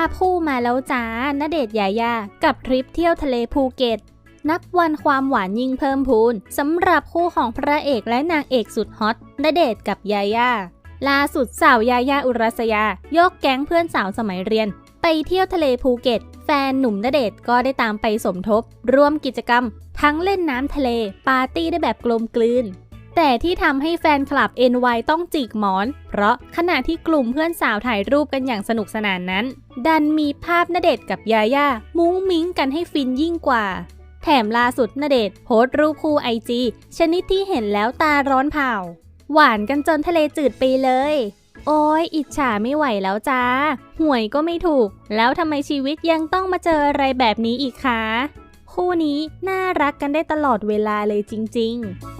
าพคู่มาแล้วจ้าณเดชน์ยายา กับทริปเที่ยวทะเลภูเก็ต นับวันความหวานยิ่งเพิ่มพูนสำหรับคู่ของพระเอกและนางเอกสุดฮอตณเดชน์กับยายาล่าสุดสาวยายาอุรัสยา ยกแก๊งเพื่อนสาวสมัยเรียน ไปเที่ยวทะเลภูเก็ต แฟนหนุ่มณเดชน์ก็ได้ตามไปสมทบ ร่วมกิจกรรม ทั้งเล่นน้ำทะเล ปาร์ตี้ได้แบบกลมกลืน แต่ที่ทำให้แฟนคลับ NY ต้องจิกหมอน เพราะขณะที่กลุ่มเพื่อนสาวถ่ายรูปกันอย่างสนุกสนานนั้น ดันมีภาพณเดชกับยาย่ามุ้งมิ้งกันให้ฟินยิ่งกว่า แถมล่าสุดณเดชโพสต์รูปคู่ไอจีชนิดที่เห็นแล้วตาร้อนเผาหวานกันจนทะเลจืดไปเลย โอ้ยอิจฉาไม่ไหวแล้วจ้า หวยก็ไม่ถูก แล้วทำไมชีวิตยังต้องมาเจออะไรแบบนี้อีกคะ คู่นี้น่ารักกันได้ตลอดเวลาเลยจริง ๆ